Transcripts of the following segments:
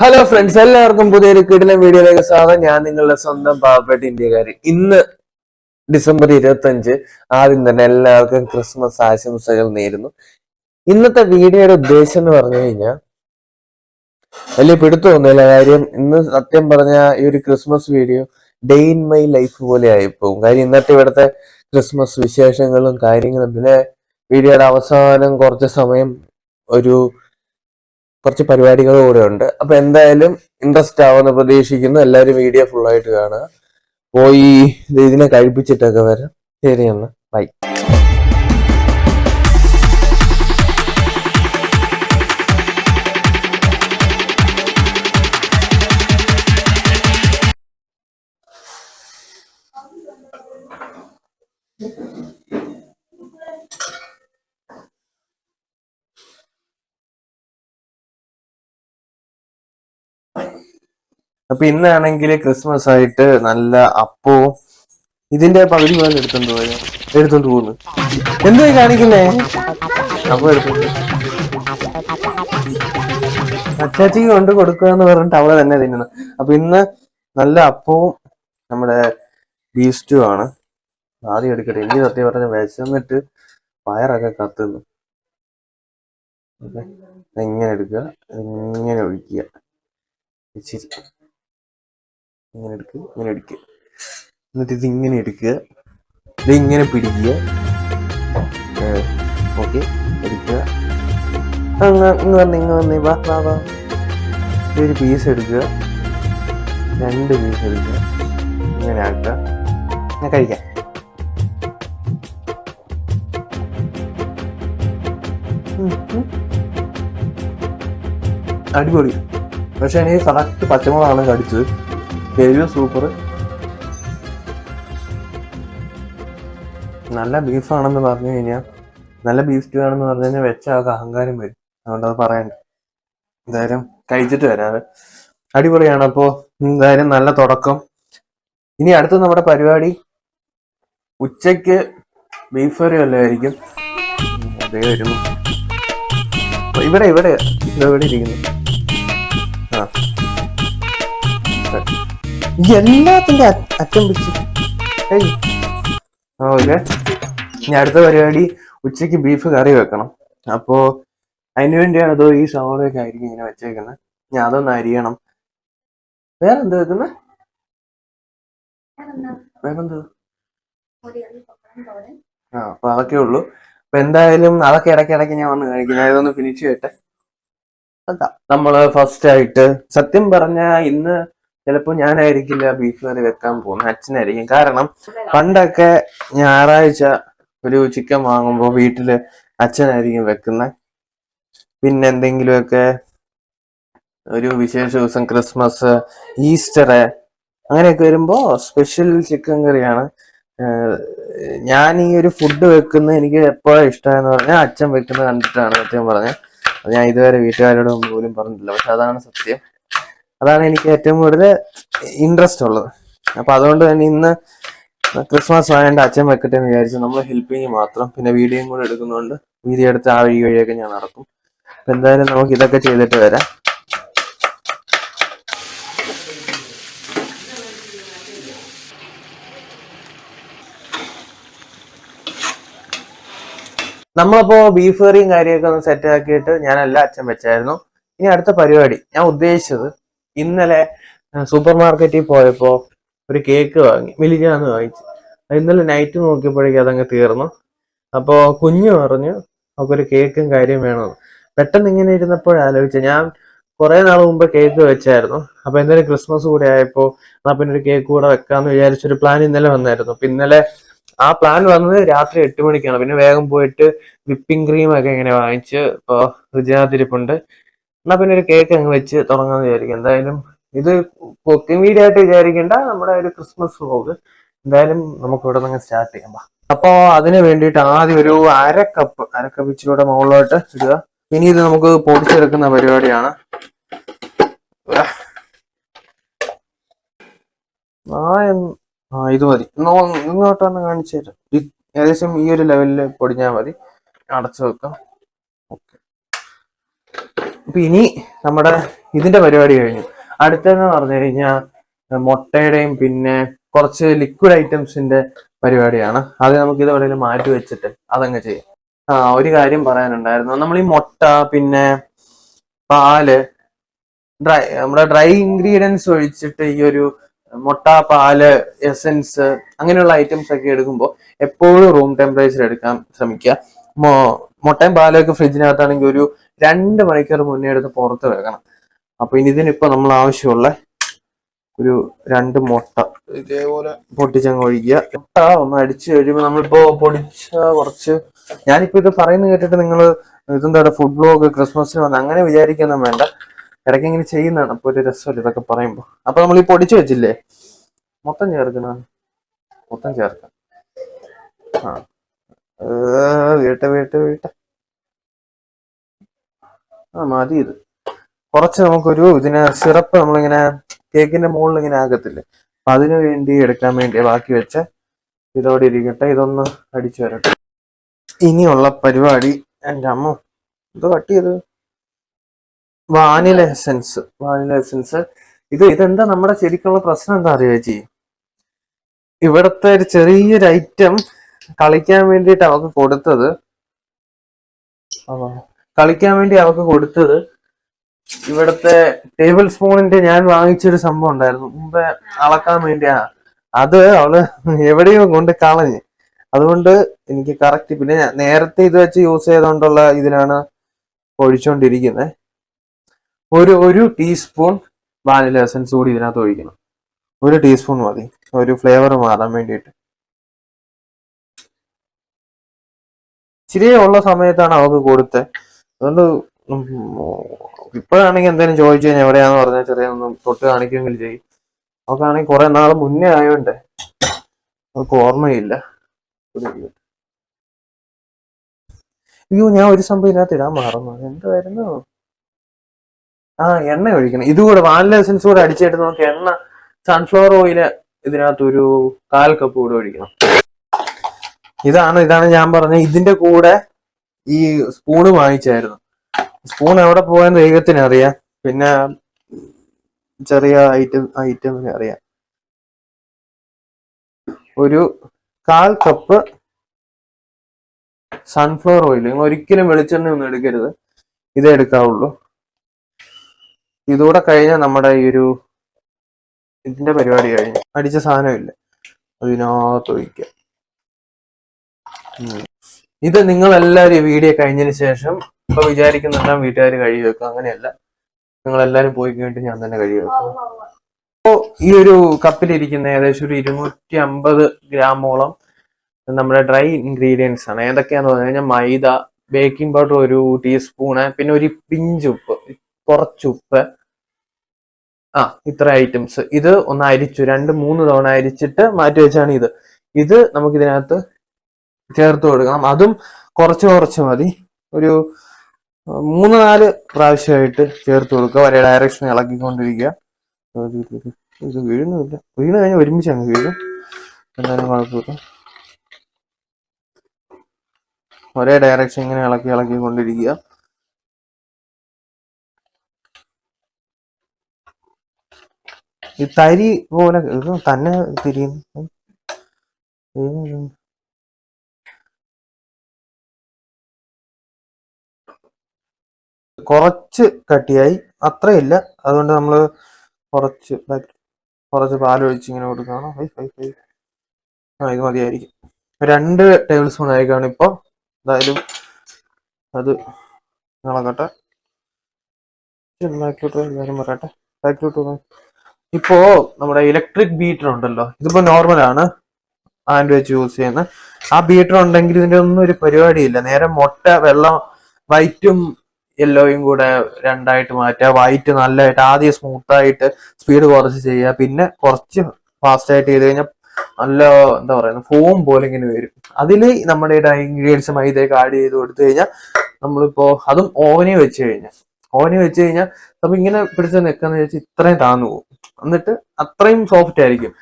Hello friends എല്ലാവർക്കും പുതിയൊരു കിടിലൻ വീഡിയോയിലേക്ക് സ്വാഗതം. ഞാൻ നിങ്ങളുടെ സ്വന്തം പാവപ്പെട്ട ഇന്ത്യക്കാരി. ഇന്ന് ഡിസംബർ ഇരുപത്തി അഞ്ച് ആദ്യം തന്നെ എല്ലാവർക്കും ക്രിസ്മസ് ആശംസകൾ നേരുന്നു. ഇന്നത്തെ വീഡിയോയുടെ ഉദ്ദേശം എന്ന് പറഞ്ഞു കഴിഞ്ഞാൽ വലിയ പിടുത്തമൊന്നുമില്ല കാര്യം ഇന്ന് സത്യം പറഞ്ഞ ഈ ഒരു Christmas video day in my life പോലെ ആയിപ്പോവും. കാര്യം ഇന്നത്തെ ഇവിടുത്തെ ക്രിസ്മസ് വിശേഷങ്ങളും കാര്യങ്ങളും പിന്നെ വീഡിയോയുടെ അവസാനം കുറച്ച് സമയം ഒരു കുറച്ച് പരിപാടികൾ കൂടെ ഉണ്ട്. അപ്പൊ എന്തായാലും ഇൻട്രസ്റ്റ് ആവുമെന്ന് പ്രതീക്ഷിക്കുന്നു. എല്ലാവരും വീഡിയോ ഫുള്ളായിട്ട് കാണുക. പോയി ഇത് ഇതിനെ കഴിപ്പിച്ചിട്ടൊക്കെ വരാം. ശരി എന്നാ. ബൈ അപ്പൊ ഇന്നാണെങ്കിൽ ക്രിസ്മസ് ആയിട്ട് നല്ല അപ്പോ ഇതിന്റെ പകുതി പോലെ എടുത്തോണ്ട് പോയ? എടുത്തോണ്ട് പോകുന്നു എന്തായി കാണിക്കുന്നേ? അപ്പൊ അച്ചാച്ചിക്ക് കൊണ്ട് കൊടുക്കുക എന്ന് പറഞ്ഞിട്ട് അവളെ തന്നെ തിന്നുന്നു. അപ്പൊ ഇന്ന് നല്ല അപ്പവും നമ്മുടെ ബീഫ് ആണ്. ആദ്യം എടുക്കട്ടെ. എനിക്ക് സത്യം പറഞ്ഞ വിശന്നിട്ട് വയറൊക്കെ കത്തുന്നു. ഇങ്ങനെ എടുക്കുക? ഇങ്ങനെ ഒഴിക്കുക? ഇച്ചിരി ഇങ്ങനെ എടുക്കുക ഇങ്ങനെ എടുക്കുക എന്നിട്ട് ഇത് ഇങ്ങനെ എടുക്കുക. ഇത് ഇങ്ങനെ പിടിക്കുക. ഓക്കെ എടുക്കുക. അങ്ങ് ഇങ്ങ് വന്ന് ഇങ്ങ് വന്നേ വാ വാ വാ. ഒരു പീസ് എടുക്കുക. രണ്ട് പീസ് എടുക്കുക. ഇങ്ങനെ ആക്കുക. ഞാൻ കഴിക്കാം. അടിപൊളി. പക്ഷെ എനിക്ക് കറക്റ്റ് പച്ചമുളകാണ് കടിച്ചത്. എരിവ് സൂപ്പർ നല്ല ബീഫാണെന്ന് പറഞ്ഞു കഴിഞ്ഞാൽ നല്ല ബീഫ് സ്റ്റൂ ആണെന്ന് പറഞ്ഞു കഴിഞ്ഞാൽ വെച്ച ആൾക്ക് അഹങ്കാരം വരും. അതുകൊണ്ട് അത് പറയണ്ട. എന്തായാലും കഴിച്ചിട്ട് വരാം അടിപൊളിയാണ് അപ്പോൾ എന്തായാലും നല്ല തുടക്കം. ഇനി അടുത്ത നമ്മുടെ പരിപാടി ഉച്ചയ്ക്ക് ബീഫ് കറി വല്ലതായിരിക്കും അതേ വരുന്നു ഇവിടെ ഇവിടെ ഇവിടെ ഇരിക്കുന്നു. എല്ലാത്തിന്റെ അറ്റം പിടിച്ച്? ഇനി അടുത്ത പരിപാടി ഉച്ചയ്ക്ക് ബീഫ് കറി വെക്കണം. അപ്പോ അതിന് വേണ്ടിയാണ് അതോ ഈ സവാളയൊക്കെ ആയിരിക്കും ഇങ്ങനെ വെച്ചേക്കുന്നത്. ഞാൻ അതൊന്ന് അരിയണം. വേറെ എന്ത് വെക്കുന്നത് വേറെന്താ? ആ അപ്പൊ അതൊക്കെ ഉള്ളു. അപ്പൊ എന്തായാലും അതൊക്കെ ഇടയ്ക്ക് ഇടയ്ക്ക് ഞാൻ വന്ന് കഴിക്കും ഞാൻ ഇതൊന്ന് ഫിനിഷ് ചെയ്യട്ടെ. നമ്മൾ ഫസ്റ്റ് ആയിട്ട് സത്യം പറഞ്ഞ ഇന്ന് ചിലപ്പോ ഞാനായിരിക്കില്ല ബീഫ് കറി വെക്കാൻ പോകുന്നത് അച്ഛനായിരിക്കും. കാരണം പണ്ടൊക്കെ ഞായറാഴ്ച ഒരു ചിക്കൻ വാങ്ങുമ്പോൾ വീട്ടിൽ അച്ഛനായിരിക്കും വെക്കുന്നത് പിന്നെ എന്തെങ്കിലുമൊക്കെ ഒരു വിശേഷ ദിവസം ക്രിസ്മസ് ഈസ്റ്റർ അങ്ങനെയൊക്കെ വരുമ്പോൾ സ്പെഷ്യൽ ചിക്കൻ കറിയാണ്. ഞാൻ ഈ ഒരു ഫുഡ് വെക്കുന്നത് എനിക്ക് എപ്പോഴും ഇഷ്ടമെന്ന് പറഞ്ഞാൽ അച്ഛൻ വെക്കുന്നത് കണ്ടിട്ടാണ് സത്യം പറഞ്ഞത് ഞാൻ ഇതുവരെ വീട്ടുകാരോട് പോലും പറഞ്ഞിട്ടില്ല. പക്ഷെ അതാണ് സത്യം. അതാണ് എനിക്ക് ഏറ്റവും കൂടുതൽ ഇൻട്രസ്റ്റ് ഉള്ളത്. അപ്പൊ അതുകൊണ്ട് തന്നെ ഇന്ന് ക്രിസ്മസ് ആയതുകൊണ്ട് അച്ഛൻ വെക്കട്ടെ എന്ന് വിചാരിച്ചു നമ്മൾ ഹെൽപ്പിങ് മാത്രം പിന്നെ വീഡിയോയും കൂടെ എടുക്കുന്നതുകൊണ്ട് വീഡിയോ എടുത്ത് ആ വഴി വഴിയൊക്കെ ഞാൻ നടക്കും. അപ്പൊ എന്തായാലും നമുക്ക് ഇതൊക്കെ ചെയ്തിട്ട് വരാം. നമ്മളിപ്പോ ബീഫ് കറിയും കാര്യമൊക്കെ ഒന്ന് സെറ്റ് ആക്കിയിട്ട് ഞാൻ എല്ലാ അച്ഛൻ വെച്ചായിരുന്നു. ഇനി അടുത്ത പരിപാടി. ഞാൻ ഉദ്ദേശിച്ചത് ഇന്നലെ സൂപ്പർ മാർക്കറ്റിൽ പോയപ്പോ ഒരു കേക്ക് വാങ്ങി മിലിജാന്ന് വാങ്ങിച്ചു. ഇന്നലെ നൈറ്റ് നോക്കിയപ്പോഴേക്കും അതങ്ങ് തീർന്നു. അപ്പോ കുഞ്ഞു പറഞ്ഞു നമുക്കൊരു കേക്കും കാര്യം വേണമെന്ന് പെട്ടെന്ന് ഇങ്ങനെ ഇരുന്നപ്പോൾ ആലോചിച്ചു. ഞാൻ കുറെ നാൾ മുമ്പ് കേക്ക് വെച്ചായിരുന്നു. അപ്പൊ ഇന്നലെ ക്രിസ്മസ് കൂടെ ആയപ്പോ എന്നാ പിന്നെ ഒരു കേക്ക് കൂടെ വെക്കാന്ന് വിചാരിച്ചൊരു പ്ലാൻ ഇന്നലെ വന്നായിരുന്നു. അപ്പൊ ഇന്നലെ ആ പ്ലാൻ വന്നത് രാത്രി എട്ട് മണിക്കാണ്. പിന്നെ വേഗം പോയിട്ട് വിപ്പിംഗ് ക്രീം ഒക്കെ ഇങ്ങനെ വാങ്ങിച്ച് ഇപ്പൊ ഫ്രിഡ്ജിനകത്തിരിപ്പുണ്ട് എന്നാ പിന്നെ ഒരു കേക്ക് അങ്ങ് വെച്ച് തുടങ്ങാന്ന് വിചാരിക്കും. എന്തായാലും ഇത് കുക്കിംഗ് വീഡിയോ ആയിട്ട് വിചാരിക്കേണ്ട. നമ്മുടെ ഒരു ക്രിസ്മസ് വ്ലോഗ് എന്തായാലും നമുക്ക് ഇവിടെ നിന്ന് സ്റ്റാർട്ട് ചെയ്യാം. അപ്പോൾ അപ്പോ അതിന് വേണ്ടിയിട്ട് ആദ്യം ഒരു അര കപ്പ് അര കപ്പ് മുകളിലോട്ട് ഇടുക. ഇനി ഇത് നമുക്ക് പൊടിച്ചെടുക്കുന്ന പരിപാടിയാണ്. ഇത് മതി. ഇങ്ങോട്ട് തന്നെ കാണിച്ചു തരാം. ഏകദേശം ഈ ഒരു ലെവലിൽ പൊടിഞ്ഞാൽ മതി. അടച്ചു വെക്കാം. അപ്പൊ ഇനി നമ്മുടെ ഇതിന്റെ പരിപാടി കഴിഞ്ഞു. അടുത്തെന്ന് പറഞ്ഞു കഴിഞ്ഞാൽ മുട്ടയുടെയും പിന്നെ കുറച്ച് ലിക്വിഡ് ഐറ്റംസിന്റെ പരിപാടിയാണ്. അത് നമുക്ക് ഇത് എവിടെയെങ്കിലും മാറ്റി വെച്ചിട്ട് അതങ്ങ് ചെയ്യാം. ആ ഒരു കാര്യം പറയാനുണ്ടായിരുന്നു. നമ്മൾ ഈ മുട്ട പിന്നെ പാൽ ഡ്രൈ നമ്മുടെ ഡ്രൈ ഇൻഗ്രീഡിയൻസ് ഒഴിച്ചിട്ട് ഈ ഒരു മുട്ട പാൽ എസൻസ് അങ്ങനെയുള്ള ഐറ്റംസ് ഒക്കെ എടുക്കുമ്പോൾ എപ്പോഴും റൂം ടെമ്പറേച്ചർ എടുക്കാൻ ശ്രമിക്കുക. മുട്ടയും പാലൊക്കെ ഫ്രിഡ്ജിനകത്താണെങ്കിൽ ഒരു രണ്ട് മണിക്കൂർ മുന്നേ എടുത്ത് പുറത്ത് വെക്കണം. അപ്പൊ ഇനി ഇതിനിപ്പോ നമ്മൾ ആവശ്യമുള്ള ഒരു രണ്ട് മുട്ട ഇതേപോലെ പൊട്ടിച്ചങ്ങ് ഒഴിക്കുക. മുട്ട ഒന്ന് അടിച്ചു കഴിയുമ്പോൾ നമ്മളിപ്പോ പൊടിച്ച കുറച്ച് ഞാനിപ്പോ ഇത് പറയുന്നത് കേട്ടിട്ട് നിങ്ങൾ ഇതെന്താ ഫുഡ് ബ്ലോഗ് ക്രിസ്മസിന് വന്ന് അങ്ങനെ വിചാരിക്കൊന്നും വേണ്ട. ഇടയ്ക്ക് ഇങ്ങനെ ചെയ്യുന്നതാണ്. അപ്പൊ ഒരു രസമല്ല ഇതൊക്കെ പറയുമ്പോ. അപ്പൊ നമ്മൾ ഈ പൊടിച്ചു വെച്ചില്ലേ? മൊത്തം ചേർക്കണ? മൊത്തം ചേർക്കാം. ആ. വീട്ടെ വീട്ടെ വീട്ടെ. ആ മതി ഇത്. കുറച്ച് നമുക്കൊരു ഇതിനെ സിറപ്പ് നമ്മളിങ്ങനെ കേക്കിന്റെ മുകളിൽ ഇങ്ങനെ ആകത്തില്ലേ? അപ്പൊ അതിനു വേണ്ടി എടുക്കാൻ വേണ്ടി ബാക്കി വെച്ച ഇതോടെ ഇരിക്കട്ടെ. ഇതൊന്ന് അടിച്ചു വരട്ടെ. ഇനിയുള്ള പരിപാടി എന്റെ അമ്മ ഇത് കട്ട് ചെയ്ത്. Vanilla essence vanilla essence. ഇത് ഇതെന്താ നമ്മുടെ ശരിക്കുള്ള പ്രശ്നം എന്താ അറിയാ ചേച്ചി? ഇവിടുത്തെ ഒരു ചെറിയൊരു ഐറ്റം കളിക്കാൻ വേണ്ടിയിട്ട് അവക്ക് കൊടുത്തത്. കളിക്കാൻ വേണ്ടി അവക്ക് കൊടുത്തത് ഇവിടത്തെ ടേബിൾ സ്പൂണിന്റെ ഞാൻ വാങ്ങിച്ചൊരു സംഭവം ഉണ്ടായിരുന്നു. മുമ്പേ അളക്കാൻ വേണ്ടിയാ. അത് അവൾ എവിടെയോ കൊണ്ട് കളഞ്ഞ്. അതുകൊണ്ട് എനിക്ക് കറക്റ്റ് പിന്നെ നേരത്തെ ഇത് വെച്ച് യൂസ് ചെയ്തുകൊണ്ടുള്ള ഇതിലാണ് ഒഴിച്ചുകൊണ്ടിരിക്കുന്നത് ഒരു ഒരു ടീസ്പൂൺ വാനില എസൻസ് കൂടി ഇതിനകത്ത് ഒഴിക്കണം. ഒരു ടീസ്പൂൺ മതി. ഒരു ഫ്ലേവർ മാറാൻ വേണ്ടിയിട്ട്. ഇച്ചിരി ഉള്ള സമയത്താണ് അവൾക്ക് കൊടുത്തത് അതുകൊണ്ട് ഇപ്പോഴാണെങ്കിൽ എന്തെങ്കിലും ചോദിച്ചു കഴിഞ്ഞാൽ എവിടെയാന്ന് പറഞ്ഞാൽ ചെറിയ ഒന്ന് തൊട്ട് കാണിക്കുമെങ്കിലും ചെയ്യും. അവൾക്കാണെങ്കിൽ കുറെ നാൾ മുന്നേ ആയോണ്ട്. അവൾക്ക് ഓർമ്മയില്ല. അയ്യോ ഞാൻ ഒരു സംഭവം ഇതിനകത്ത് ഇടാൻ മറന്നു. എന്തായിരുന്നു? ആ എണ്ണ ഒഴിക്കണം. ഇതുകൂടെ വാനില എസൻസ് കൂടെ അടിച്ചിട്ട് നമുക്ക് എണ്ണ സൺഫ്ലവർ ഓയിൽ ഇതിനകത്ത് ഒരു കാൽ കപ്പ് കൂടെ ഒഴിക്കണം. ഇതാണ് ഇതാണ് ഞാൻ പറഞ്ഞ ഇതിന്റെ കൂടെ ഈ സ്പൂണ് വാങ്ങിച്ചായിരുന്നു. സ്പൂൺ എവിടെ പോകാൻ ദൈവത്തിന് അറിയാം. പിന്നെ ചെറിയ ഐറ്റം ഐറ്റമിന് അറിയാം. ഒരു കാൽ കപ്പ് സൺഫ്ലവർ ഓയിൽ നിങ്ങൾ ഒരിക്കലും വെളിച്ചെണ്ണ ഒന്നും എടുക്കരുത്. ഇതേ എടുക്കാവുള്ളൂ. ഇതൂടെ കഴിഞ്ഞാൽ നമ്മുടെ ഈ ഒരു ഇതിന്റെ പരിപാടി കഴിഞ്ഞു. അടിച്ച സാധനമില്ല. അതിനകത്ത് ഒഴിക്കുക ഉം. ഇത് നിങ്ങൾ എല്ലാവരും ഈ വീഡിയോ കഴിഞ്ഞതിന് ശേഷം ഇപ്പൊ വിചാരിക്കുന്നെല്ലാം വീട്ടുകാർ കഴുകി വെക്കും. അങ്ങനെയല്ല. നിങ്ങൾ എല്ലാവരും പോയി കഴിഞ്ഞിട്ട് ഞാൻ തന്നെ കഴുകി വെക്കും. അപ്പോ ഈ ഒരു കപ്പിലിരിക്കുന്ന ഏകദേശം ഒരു ഇരുന്നൂറ്റി അമ്പത് ഗ്രാമോളം നമ്മുടെ ഡ്രൈ ഇൻഗ്രീഡിയൻസ് ആണ്. ഏതൊക്കെയാന്ന് പറഞ്ഞു കഴിഞ്ഞാൽ മൈദ ബേക്കിംഗ് പൗഡർ ഒരു ടീസ്പൂണ് പിന്നെ ഒരു പിഞ്ച് ഉപ്പ് കുറച്ച് ഉപ്പ് ആ ഇത്ര ഐറ്റംസ് ഇത് ഒന്ന് അരിച്ചു രണ്ട് മൂന്ന് തവണ അരിച്ചിട്ട് മാറ്റി വെച്ചാണ് ഇത്. ഇത് നമുക്ക് ഇതിനകത്ത് ചേർത്ത് കൊടുക്കണം. അതും കുറച്ച് കുറച്ച് മതി. ഒരു മൂന്ന് നാല് പ്രാവശ്യമായിട്ട് ചേർത്ത് കൊടുക്കുക. ഒരേ ഡയറക്ഷൻ ഇളക്കിക്കൊണ്ടിരിക്കുക. ഇത് വീഴുന്നില്ല വീണ് കഴിഞ്ഞാൽ ഒരുമിച്ച് അങ്ങ് വീഴും. എന്തായാലും കുഴപ്പമില്ല. ഒരേ ഡയറക്ഷൻ ഇങ്ങനെ ഇളക്കി ഇളക്കിക്കൊണ്ടിരിക്കുക. ഈ തരി പോലെ ഇത് തന്നെ തിരിയുന്നു കുറച്ച് കട്ടിയായി. അത്രയില്ല. അതുകൊണ്ട് നമ്മൾ കുറച്ച് കുറച്ച് പാലൊഴിച്ച് ഇങ്ങനെ ഹൈ ആ ഇത് മതിയായിരിക്കും. രണ്ട് ടേബിൾ സ്പൂൺ ആയിരിക്കാണ് ഇപ്പോൾ എന്തായാലും അത് ഇളകട്ടെ. ബാക്കിലോട്ട് എല്ലാവരും പറയട്ടെ ബാക്കിലോട്ട് ഇപ്പോൾ ഇപ്പോ നമ്മുടെ ഇലക്ട്രിക് ബീറ്റർ ഉണ്ടല്ലോ. ഇതിപ്പോ നോർമൽ ആണ്. ഹാൻഡ് വെച്ച് യൂസ് ചെയ്യുന്നത്. ആ ബീറ്റർ ഉണ്ടെങ്കിൽ ഇതിന്റെ ഒന്നും ഒരു പരിപാടിയില്ല. നേരെ മുട്ട വെള്ളം വൈറ്റും യെല്ലോയും കൂടെ രണ്ടായിട്ട് മാറ്റുക വൈറ്റ് നല്ലതായിട്ട് ആദ്യം സ്മൂത്ത് ആയിട്ട് സ്പീഡ് കുറച്ച് ചെയ്യുക പിന്നെ കുറച്ച് ഫാസ്റ്റ് ആയിട്ട് ചെയ്ത് കഴിഞ്ഞാൽ നല്ല എന്താ പറയുക ഫോം പോലെ ഇങ്ങനെ വരും. അതിൽ നമ്മുടെ ഇൻഗ്രീഡിയൻസ് മൈദയൊക്കെ ആഡ് ചെയ്ത് കൊടുത്തു കഴിഞ്ഞാൽ നമ്മളിപ്പോ അതും ഓവനി വെച്ച് കഴിഞ്ഞാൽ ഓവനി വെച്ച് കഴിഞ്ഞാൽ നമ്മൾ ഇങ്ങനെ പിടിച്ച് നിൽക്കാന്ന് വെച്ചാൽ ഇത്രയും താന്നു പോകും. എന്നിട്ട് അത്രയും സോഫ്റ്റ് ആയിരിക്കും.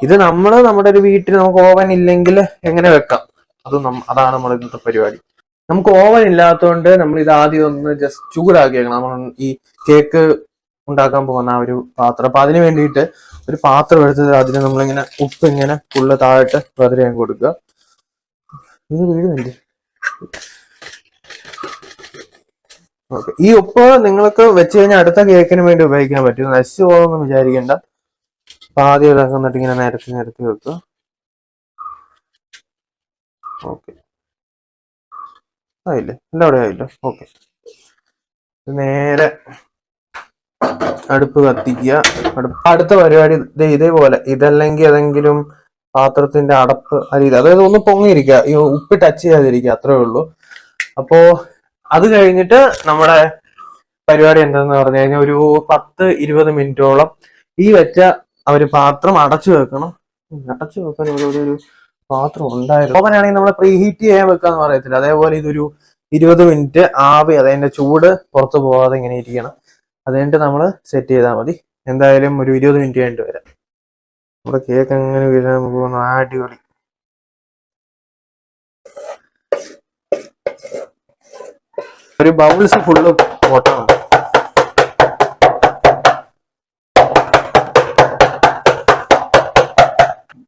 ഇത് നമ്മൾ നമ്മുടെ ഒരു വീട്ടിൽ നമുക്ക് ഓവൻ ഇല്ലെങ്കിൽ എങ്ങനെ വെക്കാം? അത് അതാണ് നമ്മുടെ ഇന്നത്തെ പരിപാടി. നമുക്ക് ഓവൻ ഇല്ലാത്തതുകൊണ്ട് നമ്മൾ ഇത് ആദ്യം ഒന്ന് ജസ്റ്റ് ചൂടാക്കി വെക്കണം. നമ്മൾ ഈ കേക്ക് ഉണ്ടാക്കാൻ പോകുന്ന ആ ഒരു പാത്രം. അപ്പൊ അതിന് വേണ്ടിയിട്ട് ഒരു പാത്രം എടുത്തത് അതിന് നമ്മളിങ്ങനെ ഉപ്പ് ഇങ്ങനെ ഫുള്ള് താഴോട്ട് അങ്ങ് കൊടുക്കുക. ഇത് വീടുണ്ട് ഓക്കെ. ഈ ഉപ്പ് നിങ്ങൾക്ക് വെച്ച് കഴിഞ്ഞാൽ അടുത്ത കേക്കിന് വേണ്ടി ഉപയോഗിക്കാൻ പറ്റും. നശിച്ചു പോകുമെന്ന് വിചാരിക്കേണ്ട. അപ്പൊ ആദ്യം ഇതൊക്കെ എന്നിട്ട് ഇങ്ങനെ നിരത്തി നിരത്തി വെക്കുക. ഓക്കെ. ആയില്ലേ? എല്ലാവിടെ ആയില്ലോ? ഓക്കെ നേരെ അടുപ്പ് കത്തിക്കുക. അടുത്ത പരിപാടി ഇതേപോലെ. ഇതല്ലെങ്കിൽ ഏതെങ്കിലും പാത്രത്തിന്റെ അടപ്പ് അരിയില്ല അതായത് ഒന്ന് പൊങ്ങിയിരിക്കുക. ഈ ഉപ്പ് ടച്ച് ചെയ്യാതിരിക്കുക. അത്രേ ഉള്ളൂ. അപ്പോ അത് കഴിഞ്ഞിട്ട് നമ്മുടെ പരിപാടി എന്താന്ന് പറഞ്ഞു കഴിഞ്ഞാൽ ഒരു പത്ത് ഇരുപത് മിനിറ്റോളം ഈ വെച്ച ഒരു പാത്രം അടച്ചു വെക്കണം. അടച്ചു വെക്കാൻ ഒരു പാത്രം ഉണ്ടായിരുന്നു. ഓവനാണെങ്കിൽ നമ്മൾ പ്രീ ഹീറ്റ് ചെയ്യാൻ വെക്കാന്ന് പറയത്തില്ല. അതേപോലെ ഇതൊരു ഇരുപത് മിനിറ്റ് ആവി അതിന്റെ ചൂട് പുറത്തു പോകാതെ ഇങ്ങനെ ഇരിക്കണം. അത് നമ്മൾ സെറ്റ് ചെയ്താൽ മതി. എന്തായാലും ഒരു ഇരുപത് മിനിറ്റ് കഴിഞ്ഞിട്ട് വരാം. നമ്മുടെ കേക്ക് എങ്ങനെ വീഴാൻ പോകുന്നു അടിപൊളി. ഒരു ബൗൾസ് ഫുള്ള് പൊട്ടണം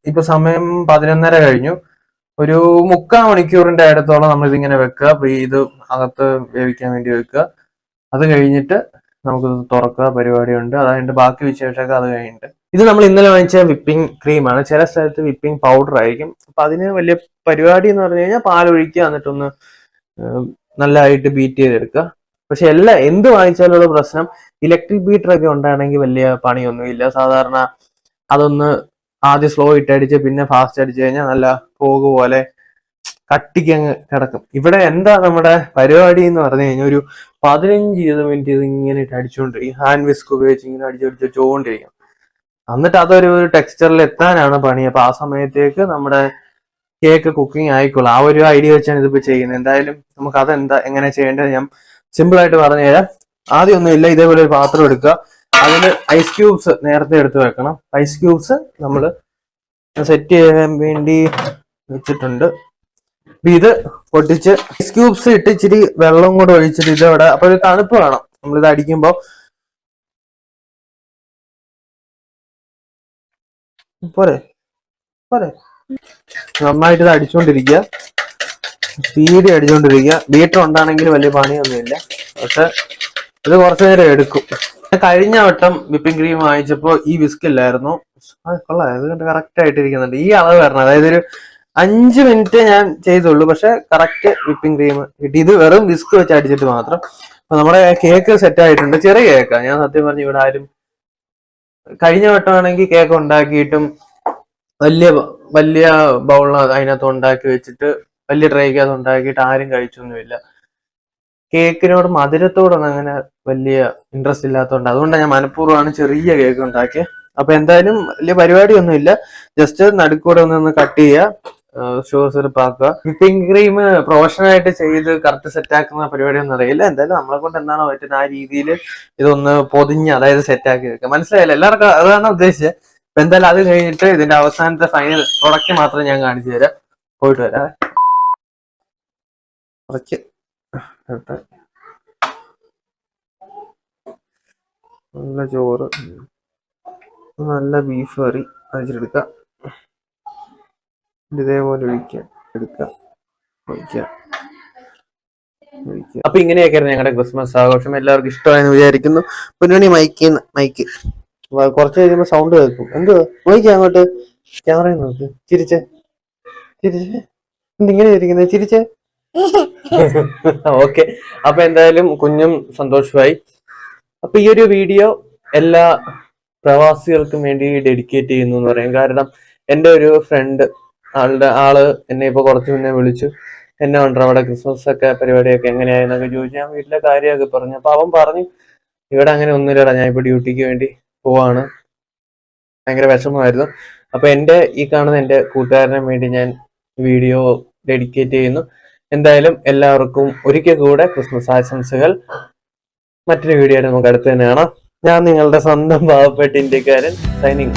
ഇപ്പൊ സമയം പതിനൊന്നര കഴിഞ്ഞു. ഒരു മുക്കാൽ മണിക്കൂറിന്റെ അടുത്തോളം നമ്മൾ ഇതിങ്ങനെ വെക്കുക ഇത് അകത്ത് വേവിക്കാൻ വേണ്ടി വെക്കുക. അത് കഴിഞ്ഞിട്ട് നമുക്ക് തുറക്കുക. പരിപാടിയുണ്ട്. കഴിഞ്ഞിട്ട് ബാക്കി വിശേഷമൊക്കെ അത് കഴിഞ്ഞിട്ട്. ഇത് നമ്മൾ ഇന്നലെ വാങ്ങിച്ച വിപ്പിംഗ് ക്രീമാണ്. ചില സ്ഥലത്ത് വിപ്പിംഗ് പൗഡർ ആയിരിക്കും. അപ്പൊ അതിന് വലിയ പരിപാടി എന്ന് പറഞ്ഞു കഴിഞ്ഞാൽ പാലൊഴിക്കുക എന്നിട്ടൊന്ന് നല്ലതായിട്ട് ബീറ്റ് ചെയ്തെടുക്കുക. പക്ഷെ എല്ലാ എന്ത് വാങ്ങിച്ചാലുള്ള പ്രശ്നം ഇലക്ട്രിക് ബീറ്റർ ഒക്കെ ഉണ്ടാണെങ്കിൽ വലിയ പണിയൊന്നുമില്ല. സാധാരണ അതൊന്ന് ആദ്യം സ്ലോ ഇട്ടടിച്ച് പിന്നെ ഫാസ്റ്റ് അടിച്ചു കഴിഞ്ഞാൽ നല്ല പോകു പോലെ കട്ടിക്ക് അങ്ങ് കിടക്കും. ഇവിടെ എന്താ നമ്മുടെ പരിപാടി എന്ന് പറഞ്ഞു കഴിഞ്ഞാൽ ഒരു പതിനഞ്ച് ഇരുപത് മിനിറ്റ് ഇത് ഇങ്ങനെ ഇട്ട് അടിച്ചുകൊണ്ടിരിക്കും ഹാൻഡ് വിസ്ക് ഉപയോഗിച്ച് ഇങ്ങനെ അടിച്ചടിച്ച് വെച്ചുകൊണ്ടിരിക്കും എന്നിട്ട് അതൊരു ഒരു ടെക്സ്ചറിൽ എത്താനാണ് പണി. അപ്പൊ ആ സമയത്തേക്ക് നമ്മുടെ കേക്ക് കുക്കിംഗ് ആയിക്കോളും. ആ ഒരു ഐഡിയ വെച്ചാണ് ഇതിപ്പോ ചെയ്യുന്നത്. എന്തായാലും നമുക്ക് അതെന്താ എങ്ങനെ ചെയ്യേണ്ടത് ഞാൻ സിമ്പിൾ ആയിട്ട് പറഞ്ഞുതരാം. ആദ്യം ഒന്നുമില്ല ഇതേപോലെ ഒരു പാത്രം എടുക്കുക. അതിൽ ഐസ് ക്യൂബ്സ് നേരത്തെ എടുത്ത് വെക്കണം. ഐസ് ക്യൂബ്സ് നമ്മൾ സെറ്റ് ചെയ്യാൻ വേണ്ടി വെച്ചിട്ടുണ്ട്. ഇത് പൊട്ടിച്ച് ഐസ് ക്യൂബ്സ് ഇട്ട് ഇച്ചിരി വെള്ളം കൂടെ ഒഴിച്ചിട്ട് ഇതവിടെ അപ്പൊ ഒരു തണുപ്പ് വേണം. നമ്മളിത് അടിക്കുമ്പോ. പോരെ? പോരെ? നന്നായിട്ട് ഇത് അടിച്ചുകൊണ്ടിരിക്കുക സ്പീഡ് അടിച്ചുകൊണ്ടിരിക്കുക ബീറ്റർ ഉണ്ടാണെങ്കിൽ വലിയ പണിയൊന്നുമില്ല. പക്ഷെ ഇത് കുറച്ചു നേരം എടുക്കും. കഴിഞ്ഞ വട്ടം വിപ്പിംഗ് ക്രീം വാങ്ങിച്ചപ്പോ ഈ വിസ്ക് ഇല്ലായിരുന്നു. കൊള്ളാം. ഇത് കറക്റ്റ് ആയിട്ട് ഇരിക്കുന്നുണ്ട് ഈ അളവ് വരണം. അതായത് ഒരു അഞ്ച് മിനിറ്റ് ഞാൻ ചെയ്തുള്ളൂ. പക്ഷെ കറക്റ്റ് വിപ്പിംഗ് ക്രീം കിട്ടി. ഇത് വെറും വിസ്ക് വെച്ച് അടിച്ചിട്ട് മാത്രം. അപ്പൊ നമ്മുടെ കേക്ക് സെറ്റ് ആയിട്ടുണ്ട്. ചെറിയ കേക്കാ. ഞാൻ സത്യം പറഞ്ഞു ഇവിടെ ആരും കഴിഞ്ഞ വട്ടമാണെങ്കിൽ കേക്ക് ഉണ്ടാക്കിയിട്ടും വലിയ വലിയ ബൗൾ അതിനകത്ത് ഉണ്ടാക്കി വെച്ചിട്ട് വലിയ ട്രേക്കകത്ത് ഉണ്ടാക്കിയിട്ട് ആരും കഴിച്ചൊന്നുമില്ല. കേക്കിനോട് മധുരത്തോടൊന്നും അങ്ങനെ വലിയ ഇൻട്രസ്റ്റ് ഇല്ലാത്തതുകൊണ്ട് അതുകൊണ്ടാണ് ഞാൻ മനഃപൂർവമാണ് ചെറിയ കേക്ക് ഉണ്ടാക്കിയത് അപ്പൊ എന്തായാലും വലിയ പരിപാടിയൊന്നുമില്ല. ജസ്റ്റ് നടുക്കൂടെ ഒന്ന് കട്ട് ചെയ്യുക ഷൂസ് സിറപ്പ് വിപ്പിംഗ് ക്രീം പ്രൊഫഷണൽ ആയിട്ട് ചെയ്ത് കറക്റ്റ് സെറ്റ് ആക്കുന്ന പരിപാടിയൊന്നും അറിയില്ല. എന്തായാലും നമ്മളെ കൊണ്ട് എന്താണോ പറ്റുന്ന ആ രീതിയിൽ ഇതൊന്ന് പൊതിഞ്ഞ് അതായത് സെറ്റ് ആക്കി വെക്കുക. മനസ്സിലായില്ല? എല്ലാവർക്കും അതാണ് ഉദ്ദേശിച്ചത് അപ്പൊ എന്തായാലും അത് കഴിഞ്ഞിട്ട് ഇതിന്റെ അവസാനത്തെ ഫൈനൽ പ്രൊഡക്റ്റ് മാത്രം ഞാൻ കാണിച്ചു തരാം. പോയിട്ട് വരാം. കുറച്ച് ഇട്ട്. നല്ല ചോറ് നല്ല ബീഫ് കറി അരിച്ചെടുക്കുക. ഇതേപോലെ ഒഴിക്കുക എടുക്കുക ഒഴിക്കുക. അപ്പൊ ഇങ്ങനെയൊക്കെയായിരുന്നു ഞങ്ങളുടെ ക്രിസ്മസ് ആഘോഷം. എല്ലാവർക്കും ഇഷ്ടമായെന്ന് വിചാരിക്കുന്നു. പൊന്നുമണി മൈക്ക് മൈക്ക് കുറച്ച് കഴിയുമ്പോ സൗണ്ട് കേൾക്കും. എന്ത്? മൈക്ക് അങ്ങോട്ട്. ക്യാമറ നോക്ക്. ചിരിച്ചേ. ചിരിച്ചേ. എന്തിങ്ങനെ ചിരിക്കുന്നത് ചിരിച്ചേ. ഓക്കെ അപ്പൊ എന്തായാലും കുഞ്ഞും സന്തോഷമായി. അപ്പൊ ഈ ഒരു വീഡിയോ എല്ലാ പ്രവാസികൾക്കും വേണ്ടി ഡെഡിക്കേറ്റ് ചെയ്യുന്നു എന്ന് പറയാം. കാരണം എന്റെ ഒരു ഫ്രണ്ട് ആളുടെ ആൾ എന്നെ ഇപ്പൊ കുറച്ച് മുന്നേ വിളിച്ചു. എന്നെ ഉണ്ട് അവിടെ ക്രിസ്മസ് ഒക്കെ പരിപാടിയൊക്കെ എങ്ങനെയായെന്നൊക്കെ ചോദിച്ചു. ഞാൻ വീട്ടിലെ കാര്യമൊക്കെ പറഞ്ഞു. അപ്പൊ അവൻ പറഞ്ഞു ഇവിടെ അങ്ങനെ ഒന്നുമില്ലടാ. ഞാൻ ഇപ്പൊ ഡ്യൂട്ടിക്ക് വേണ്ടി പോവാണ്. ഭയങ്കര വിഷമമായിരുന്നു. അപ്പൊ എന്റെ ഈ കാണുന്ന എന്റെ കൂട്ടുകാരന് വേണ്ടി ഞാൻ വീഡിയോ ഡെഡിക്കേറ്റ് ചെയ്യുന്നു. എന്തായാലും എല്ലാവർക്കും ഒരിക്കൽ കൂടെ ക്രിസ്മസ് ആശംസകൾ. മറ്റൊരു വീഡിയോ നമുക്ക് അടുത്ത് തന്നെയാണ്. ഞാൻ നിങ്ങളുടെ സ്വന്തം പാവപ്പെട്ട ഇന്ത്യക്കാരൻ സൈനിങ്.